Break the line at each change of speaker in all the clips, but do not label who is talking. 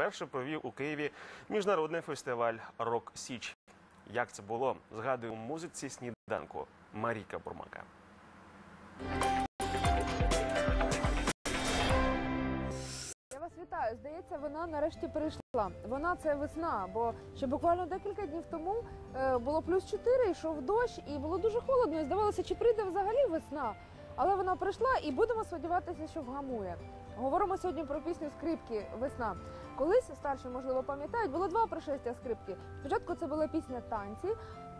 вперше провів у Києві міжнародний фестиваль Рок Січ. Як це було? Згадує у музиці сніданку Маріка Бурмака.
Вітаю. Здається, вона нарешті прийшла. Вона це весна, бо ще буквально декілька днів тому е, було плюс 4, йшов дощ, і було дуже холодно. І здавалося, чи прийде взагалі весна. Але вона прийшла, і будемо сподіватися, що вгамує. Говоримо сьогодні про пісню скрипки Весна. Колись старші, можливо, пам'ятають, було два пришестя скрипки. Спочатку це була пісня танці.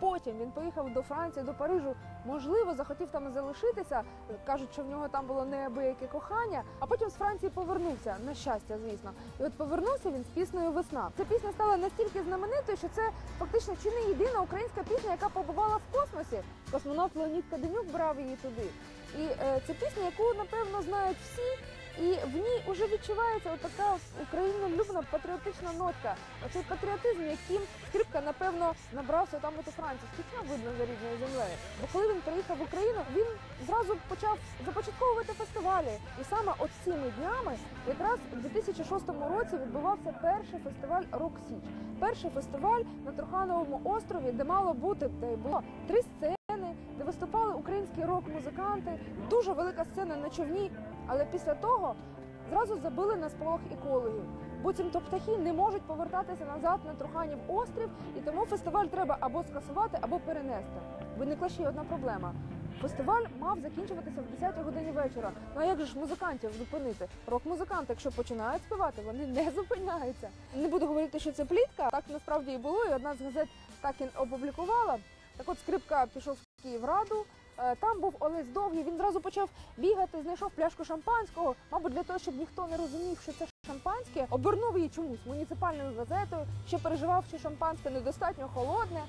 Потім він поїхав до Франції, до Парижу. Можливо, захотів там залишитися. Кажуть, що в нього там було неабияке кохання. А потім з Франції повернувся на щастя, звісно. І от повернувся він з піснею Весна. Ця пісня стала настільки знаменитою, що це фактично чи не єдина українська пісня, яка побувала в космосі. Космонавт Леонід Каденюк брав її туди. І е, це пісня, яку напевно знають всі. І в ній вже відчувається така українолюбна патріотична нотка. Оцей патріотизм, яким скрипка, напевно, набрався там у Франції. Скільки видно за рідною землею. Бо коли він приїхав в Україну, він зразу почав започатковувати фестивалі. І саме от цими днями, якраз у 2006 році відбувався перший фестиваль Рок Січ. Перший фестиваль на Трухановому острові, де мало бути, де було три сцени, де виступали українські рок-музиканти, дуже велика сцена на човні. Але після того зразу забили на сполох екологів. Буцімто птахи не можуть повертатися назад на Труханів острів, і тому фестиваль треба або скасувати, або перенести. Виникла ще одна проблема. Фестиваль мав закінчуватися в 10 годині вечора. Ну а як же ж музикантів зупинити? Рок-музиканти, якщо починають співати, вони не зупиняються. Не буду говорити, що це плітка. Так насправді і було, і одна з газет так і опублікувала. Так от скрипка пішов в Київраду. Е, Там був Олесь Довгий, він зразу почав бігати, знайшов пляшку шампанського, мабуть, для того, щоб ніхто не розумів, що це шампанське, обернув її чомусь муніципальною газетою, ще переживав, що шампанське недостатньо холодне.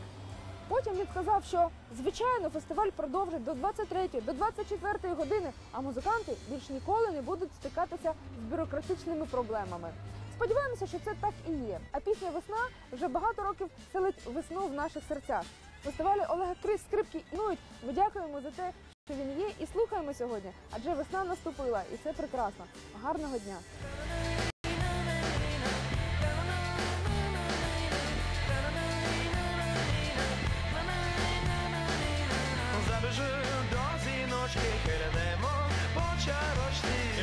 Потім він сказав, що звичайно фестиваль продовжить до 23, до 24 години, а музиканти більш ніколи не будуть стикатися з бюрократичними проблемами. Сподіваємося, що це так і є. А пісня Весна вже багато років селить весну в наших серцях. Фестивалі Олега Крис скрипки існують. Ми дякуємо за те, що він є, і слухаємо сьогодні. Адже весна наступила, і це прекрасно. Гарного дня!
Забіжу до зіночки, хилянемо по чарочці,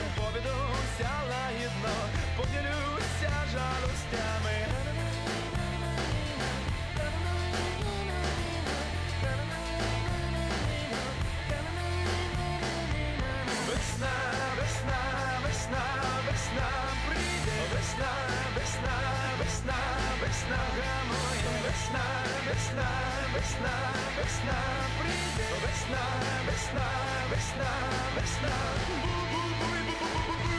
весна, весна, весна, весна прийде, весна, весна, весна, весна. Бу-бу-буй,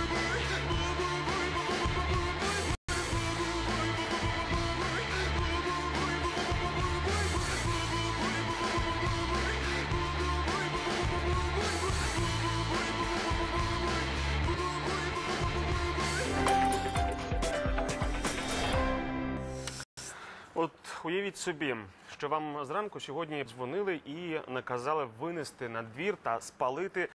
От уявіть собі, що вам зранку сьогодні дзвонили і наказали винести на двір та спалити